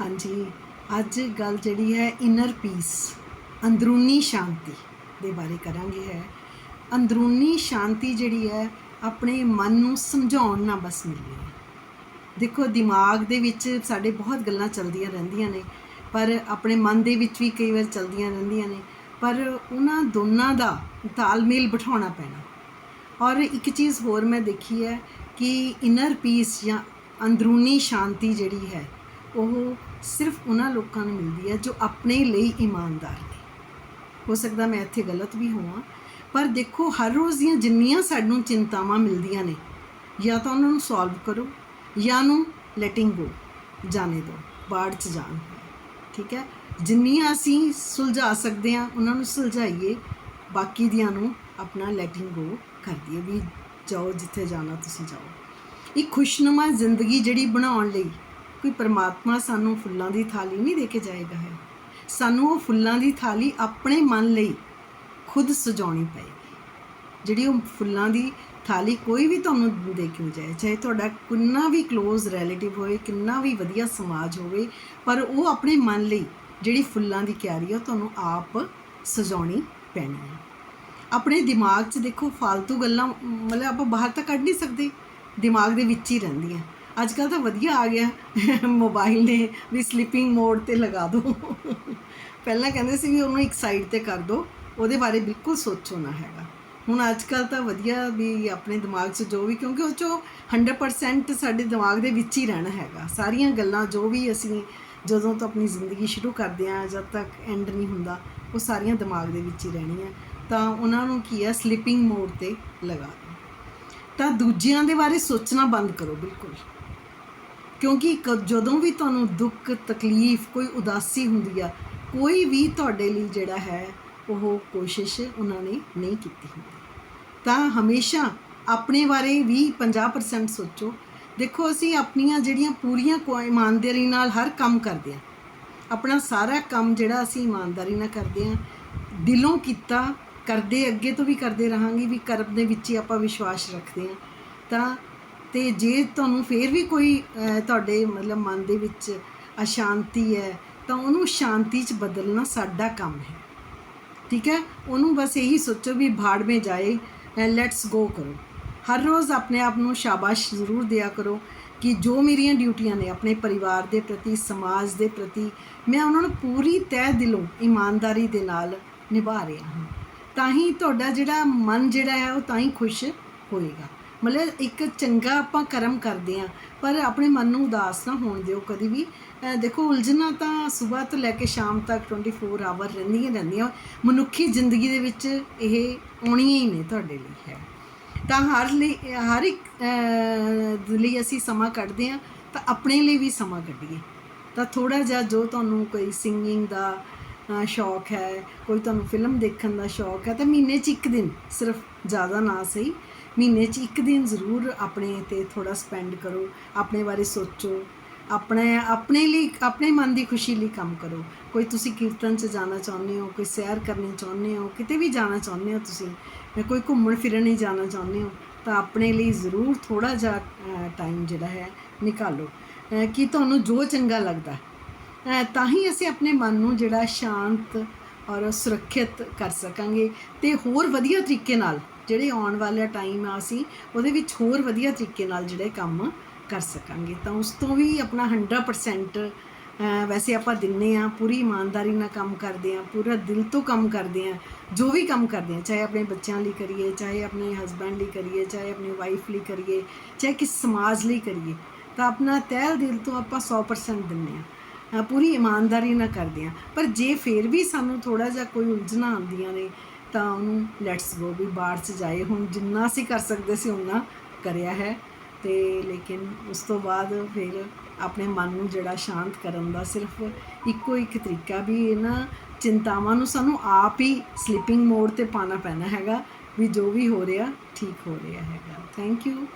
ਹਾਂਜੀ। ਅੱਜ ਗੱਲ ਜਿਹੜੀ ਹੈ ਇਨਰ ਪੀਸ ਅੰਦਰੂਨੀ ਸ਼ਾਂਤੀ ਦੇ ਬਾਰੇ ਕਰਾਂਗੇ ਹੈ। ਅੰਦਰੂਨੀ ਸ਼ਾਂਤੀ ਜਿਹੜੀ ਹੈ, ਆਪਣੇ ਮਨ ਨੂੰ ਸਮਝਾਉਣ ਨਾਲ ਬਸ ਮਿਲਦੀ ਹੈ। ਦੇਖੋ, ਦਿਮਾਗ ਦੇ ਵਿੱਚ ਸਾਡੇ ਬਹੁਤ ਗੱਲਾਂ ਚੱਲਦੀਆਂ ਰਹਿੰਦੀਆਂ ਨੇ, ਪਰ ਆਪਣੇ ਮਨ ਦੇ ਵਿੱਚ ਵੀ ਕਈ ਵਾਰ ਚੱਲਦੀਆਂ ਰਹਿੰਦੀਆਂ ਨੇ, ਪਰ ਉਹਨਾਂ ਦੋਨਾਂ ਦਾ ਤਾਲਮੇਲ ਬਿਠਾਉਣਾ ਪੈਣਾ। ਔਰ ਇੱਕ ਚੀਜ਼ ਹੋਰ ਮੈਂ ਦੇਖੀ ਹੈ ਕਿ ਇਨਰ ਪੀਸ ਜਾਂ ਅੰਦਰੂਨੀ ਸ਼ਾਂਤੀ ਜਿਹੜੀ ਹੈ ਉਹ ਸਿਰਫ ਉਹਨਾਂ ਲੋਕਾਂ ਨੂੰ ਮਿਲਦੀ ਹੈ ਜੋ ਆਪਣੇ ਲਈ ਇਮਾਨਦਾਰ ਨੇ। ਹੋ ਸਕਦਾ ਮੈਂ ਇੱਥੇ ਗਲਤ ਵੀ ਹੋਵਾਂ, ਪਰ ਦੇਖੋ ਹਰ ਰੋਜ਼ ਦੀਆਂ ਜਿੰਨੀਆਂ ਸਾਨੂੰ ਚਿੰਤਾਵਾਂ ਮਿਲਦੀਆਂ ਨੇ, ਜਾਂ ਤਾਂ ਉਹਨਾਂ ਨੂੰ ਸੋਲਵ ਕਰੋ, ਜਾਂ ਨੂੰ ਲੈਟਿੰਗ ਗੋ ਜਾਣੇ ਦਿਓ ਬਾੜ ਚ ਜਾਣ ਠੀਕ ਹੈ? ਜਿੰਨੀਆਂ ਅਸੀਂ ਸੁਲਝਾ ਸਕਦੇ ਹਾਂ, ਉਹਨਾਂ ਨੂੰ ਸੁਲਝਾਈਏ, ਬਾਕੀ ਦੀਆਂ ਨੂੰ ਆਪਣਾ ਲੈਟਿੰਗ ਗੋ ਕਰ ਦਈਏ ਵੀ ਜਾਓ, ਜਿੱਥੇ ਜਾਣਾ ਤੁਸੀਂ ਜਾਓ। ਇਹ ਖੁਸ਼ਨੁਮਾ ਜ਼ਿੰਦਗੀ ਜਿਹੜੀ ਬਣਾਉਣ ਲਈ ਕੋਈ ਪਰਮਾਤਮਾ ਸਾਨੂੰ ਫੁੱਲਾਂ ਦੀ ਥਾਲੀ ਨਹੀਂ ਦੇ ਕੇ ਜਾਏਗਾ ਹੈ। ਸਾਨੂੰ ਉਹ ਫੁੱਲਾਂ ਦੀ ਥਾਲੀ ਆਪਣੇ ਮਨ ਲਈ ਖੁਦ ਸਜਾਉਣੀ ਪਏਗੀ। ਜਿਹੜੀ ਉਹ ਫੁੱਲਾਂ ਦੀ ਥਾਲੀ ਕੋਈ ਵੀ ਤੁਹਾਨੂੰ ਦੇ ਕੇ ਜਾਏ, ਚਾਹੇ ਤੁਹਾਡਾ ਕਿੰਨਾ ਵੀ ক্লোਜ਼ ਰਿਲੇਟਿਵ ਹੋਵੇ ਕਿੰਨਾ ਵੀ ਵਧੀਆ ਸਮਾਜ ਹੋਵੇ, ਪਰ ਉਹ ਆਪਣੇ ਮਨ ਲਈ ਜਿਹੜੀ ਫੁੱਲਾਂ ਦੀ ਕਿਆਰੀ ਹੈ ਤੁਹਾਨੂੰ ਆਪ ਸਜਾਉਣੀ ਪੈਣੀ ਹੈ ਆਪਣੇ ਦਿਮਾਗ 'ਚ ਦੇਖੋ ਫालतू ਗੱਲਾਂ, ਮਤਲਬ ਆਪਾਂ ਬਾਹਰ ਤਾਂ ਕੱਢ ਨਹੀਂ ਸਕਦੇ, ਦਿਮਾਗ ਦੇ ਵਿੱਚ ਹੀ ਰਹਿੰਦੀਆਂ। ਅੱਜ ਕੱਲ ਤਾਂ ਵਧੀਆ ਆ ਗਿਆ। ਮੋਬਾਈਲ ਨੇ ਵੀ ਸਲੀਪਿੰਗ ਮੋਡ ਤੇ ਲਗਾ ਦਿਓ ਪਹਿਲਾਂ ਕਹਿੰਦੇ ਸੀ ਵੀ ਉਹਨੂੰ ਇੱਕ ਸਾਈਡ ਤੇ ਕਰ ਦਿਓ ਉਹਦੇ ਬਾਰੇ ਬਿਲਕੁਲ ਸੋਚੋ ਨਾ ਹੈਗਾ। ਹੁਣ ਅੱਜ ਕੱਲ ਤਾਂ ਵਧੀਆ ਵੀ ਆਪਣੇ ਦਿਮਾਗ 'ਚ ਜੋ ਵੀ, ਕਿਉਂਕਿ ਉਹ 'ਚੋਂ 100% ਸਾਡੇ ਦਿਮਾਗ ਦੇ ਵਿੱਚ ਹੀ ਰਹਿਣਾ ਹੈਗਾ। ਸਾਰੀਆਂ ਗੱਲਾਂ ਜੋ ਵੀ ਅਸੀਂ ਜਦੋਂ ਤੋਂ ਆਪਣੀ ਜ਼ਿੰਦਗੀ ਸ਼ੁਰੂ ਕਰਦੇ ਹਾਂ, ਜਦ ਤੱਕ ਐਂਡ ਨਹੀਂ ਹੁੰਦਾ, ਉਹ ਸਾਰੀਆਂ ਦਿਮਾਗ ਦੇ ਵਿੱਚ ਹੀ ਰਹਿਣੀਆਂ। ਤਾਂ ਉਹਨਾਂ ਨੂੰ ਕੀ ਹੈ ਸਲੀਪਿੰਗ ਮੋਡ ਤੇ ਲਗਾ ਦਿਓ ਤਾਂ ਦੂਜਿਆਂ ਦੇ ਬਾਰੇ ਸੋਚਣਾ ਬੰਦ ਕਰੋ, ਬਿਲਕੁਲ। ਕਿਉਂਕਿ ਕ- ਜਦੋਂ ਵੀ ਤੁਹਾਨੂੰ ਦੁੱਖ, ਤਕਲੀਫ ਕੋਈ ਉਦਾਸੀ ਹੁੰਦੀ ਆ, ਕੋਈ ਵੀ ਤੁਹਾਡੇ ਲਈ ਜਿਹੜਾ ਹੈ, ਉਹ ਕੋਸ਼ਿਸ਼ ਉਹਨਾਂ ਨੇ ਨਹੀਂ ਕੀਤੀ ਹੁੰਦੀ। ਤਾਂ ਹਮੇਸ਼ਾ ਆਪਣੇ ਬਾਰੇ ਵੀ 50% ਸੋਚੋ। ਦੇਖੋ, ਅਸੀਂ ਆਪਣੀਆਂ ਜਿਹੜੀਆਂ ਪੂਰੀਆਂ ਕੋ- ਇਮਾਨਦਾਰੀ ਨਾਲ ਹਰ ਕੰਮ ਕਰਦੇ ਆ। ਆਪਣਾ ਸਾਰਾ ਕੰਮ ਜਿਹੜਾ ਅਸੀਂ ਇਮਾਨਦਾਰੀ ਨਾਲ ਕਰਦੇ ਆ, ਦਿਲੋਂ ਕੀਤਾ, ਕਰਦੇ, ਅੱਗੇ ਤੋਂ ਵੀ ਕਰਦੇ ਰਹਾਂਗੇ, ਵੀ ਕਰਮ ਦੇ ਵਿੱਚ ਹੀ ਆਪਾਂ ਵਿਸ਼ਵਾਸ ਰੱਖਦੇ ਆ। ਤਾਂ ਤੇ ਜੇ ਤੁਹਾਨੂੰ ਫੇਰ ਵੀ ਕੋਈ ਤੁਹਾਡੇ ਮਤਲਬ ਮਨ ਦੇ ਵਿੱਚ ਅਸ਼ਾਂਤੀ ਹੈ, ਤਾਂ ਉਹਨੂੰ ਸ਼ਾਂਤੀ 'ਚ ਬਦਲਣਾ ਸਾਡਾ ਕੰਮ ਹੈ। ਠੀਕ ਹੈ? ਉਹਨੂੰ ਬਸ ਇਹੀ ਸੋਚੋ ਵੀ ਭਾੜ ਮੇ ਜਾਏ ਲੈਟਸ ਗੋ ਕਰੋ। ਹਰ ਰੋਜ਼ ਆਪਣੇ ਆਪ ਨੂੰ ਸ਼ਾਬਾਸ਼ ਜ਼ਰੂਰ ਦਿਆ ਕਰੋ ਕਿ ਜੋ ਮੇਰੀਆਂ ਡਿਊਟੀਆਂ ਨੇ ਆਪਣੇ ਪਰਿਵਾਰ ਦੇ ਪ੍ਰਤੀ, ਸਮਾਜ ਦੇ ਪ੍ਰਤੀ, ਮੈਂ ਉਹਨਾਂ ਨੂੰ ਪੂਰੀ ਤਹਿ ਦਿਲੋਂ, ਇਮਾਨਦਾਰੀ ਦੇ ਨਾਲ ਨਿਭਾ ਰਿਹਾ ਹਾਂ। ਤਾਂ ਹੀ ਤੁਹਾਡਾ ਜਿਹੜਾ ਮਨ ਜਿਹੜਾ ਹੈ, ਉਹ ਤਾਂ ਹੀ ਖੁਸ਼ ਹੋਏਗਾ। ਮਤਲਬ ਇੱਕ ਚੰਗਾ ਆਪਾਂ ਕਰਮ ਕਰਦੇ ਆ ਪਰ ਆਪਣੇ ਮਨ ਨੂੰ ਉਦਾਸ ਨਾ ਹੋਣ ਦਿਓ ਕਦੀ ਵੀ। ਦੇਖੋ, ਉਲਝਣਾ ਤਾਂ ਸਵੇਰ ਤੋਂ ਲੈ ਕੇ ਸ਼ਾਮ ਤੱਕ 24 ਆਵਰ ਰਹਿੰਦੀਆਂ ਰਹਿੰਦੀਆਂ, ਮਨੁੱਖੀ ਜ਼ਿੰਦਗੀ ਦੇ ਵਿੱਚ ਇਹ ਆਉਣੀਆਂ ਹੀ ਨੇ ਤੁਹਾਡੇ ਲਈ ਹੈ। ਤਾਂ ਹਰ ਲਈ, ਹਰ ਇੱਕ ਲਈ ਅਸੀਂ ਸਮਾਂ ਕੱਢਦੇ ਆ ਤਾਂ ਆਪਣੇ ਲਈ ਵੀ ਸਮਾਂ ਕੱਢੀਏ। ਤਾਂ ਥੋੜਾ ਜਿਹਾ ਜੋ ਤੁਹਾਨੂੰ ਕੋਈ ਸਿੰਗਿੰਗ ਦਾ ਸ਼ੌਕ ਹੈ। ਕੋਈ ਤੁਹਾਨੂੰ ਫਿਲਮ ਦੇਖਣ ਦਾ ਸ਼ੌਕ ਹੈ ਤਾਂ ਮਹੀਨੇ 'ਚ ਇੱਕ ਦਿਨ ਸਿਰਫ ਜ਼ਿਆਦਾ ਨਾ ਸਹੀ। ਮਹੀਨੇ 'ਚ ਇੱਕ ਦਿਨ ਜ਼ਰੂਰ ਆਪਣੇ ਤੇ ਥੋੜਾ ਸਪੈਂਡ ਕਰੋ ਆਪਣੇ ਬਾਰੇ ਸੋਚੋ। ਆਪਣੇ ਆਪਣੇ ਲਈ ਆਪਣੇ ਮਨ ਦੀ ਖੁਸ਼ੀ ਲਈ ਕੰਮ ਕਰੋ। ਕੋਈ ਤੁਸੀਂ ਕੀਰਤਨ 'ਚ ਜਾਣਾ ਚਾਹੁੰਦੇ ਹੋ ਕੋਈ ਸੈਰ ਕਰਨੀ ਚਾਹੁੰਦੇ ਹੋ ਕਿਤੇ ਵੀ ਜਾਣਾ ਚਾਹੁੰਦੇ ਹੋ ਤੁਸੀਂ ਕੋਈ ਘੁੰਮਣ ਫਿਰਨ ਹੀ ਜਾਣਾ ਚਾਹੁੰਦੇ ਹੋ ਤਾਂ ਆਪਣੇ ਲਈ ਜ਼ਰੂਰ ਥੋੜਾ ਜਿਹਾ ਟਾਈਮ ਜਿਹੜਾ ਹੈ ਨਿਕਾਲੋ। ਅਹ, ਕਿ ਤੁਹਾਨੂੰ ਜੋ ਚੰਗਾ ਲੱਗਦਾ ਤਾਂ ਹੀ ਅਸੀਂ ਆਪਣੇ ਮਨ ਨੂੰ ਜਿਹੜਾ ਸ਼ਾਂਤ ਔਰ ਸੁਰੱਖਿਅਤ ਕਰ ਸਕਾਂਗੇ ਤੇ ਹੋਰ ਵਧੀਆ ਤਰੀਕੇ ਨਾਲ ਜਿਹੜੇ ਆਉਣ ਵਾਲਾ ਟਾਈਮ ਆ ਅਸੀਂ ਉਹਦੇ ਵਿੱਚ ਹੋਰ ਵਧੀਆ ਤਰੀਕੇ ਨਾਲ ਜਿਹੜੇ ਕੰਮ ਕਰ ਸਕਾਂਗੇ। ਤਾਂ ਉਸ ਤੋਂ ਵੀ ਆਪਣਾ 100% ਵੈਸੇ ਆਪਾਂ ਦਿੰਨੇ ਆ, ਪੂਰੀ ਇਮਾਨਦਾਰੀ ਨਾਲ ਕੰਮ ਕਰਦੇ ਆ, ਪੂਰਾ ਦਿਲ ਤੋਂ ਕੰਮ ਕਰਦੇ ਆ, ਜੋ ਵੀ ਕੰਮ ਕਰਦੇ ਆ, ਚਾਹੇ ਆਪਣੇ ਬੱਚਿਆਂ ਲਈ ਕਰੀਏ, ਚਾਹੇ ਆਪਣੇ ਹਸਬੰਡ ਲਈ ਕਰੀਏ, ਚਾਹੇ ਆਪਣੀ ਵਾਈਫ ਲਈ ਕਰੀਏ, ਚਾਹੇ ਕਿਸ ਸਮਾਜ ਲਈ ਕਰੀਏ, ਤਾਂ ਆਪਣਾ ਤਹਿ ਦਿਲ ਤੋਂ ਆਪਾਂ 100% ਦਿੰਨੇ ਆ। ਪੂਰੀ ਇਮਾਨਦਾਰੀ ਨਾਲ ਕਰਦੇ ਆ ਪਰ ਜੇ ਫੇਰ ਵੀ ਸਾਨੂੰ ਥੋੜਾ ਜਿਹਾ ਕੋਈ ਉਲਝਣਾ ਆਉਂਦੀਆਂ ਨੇ, ਤਾਂ ਉਹਨੂੰ ਲੈਟਸ ਗੋ ਵੀ ਬਾਹਰ ਚ ਜਾਏ। ਹੁਣ ਜਿੰਨਾ ਅਸੀਂ ਕਰ ਸਕਦੇ ਸੀ ਉਹਨਾਂ ਕਰਿਆ ਹੈ। ਤੇ ਲੇਕਿਨ ਉਸ ਤੋਂ ਬਾਅਦ ਫਿਰ ਆਪਣੇ ਮਨ ਨੂੰ ਜਿਹੜਾ ਸ਼ਾਂਤ ਕਰਨ ਦਾ ਸਿਰਫ ਇੱਕੋ ਇੱਕ ਤਰੀਕਾ ਵੀ ਇਹਨਾਂ ਚਿੰਤਾਵਾਂ ਨੂੰ ਸਾਨੂੰ ਆਪ ਹੀ ਸਲੀਪਿੰਗ ਮੋਡ ਤੇ ਪਾਣਾ ਪੈਣਾ ਹੈਗਾ ਵੀ ਜੋ ਵੀ ਹੋ ਰਿਹਾ, ਠੀਕ ਹੋ ਰਿਹਾ ਹੈਗਾ। Thank you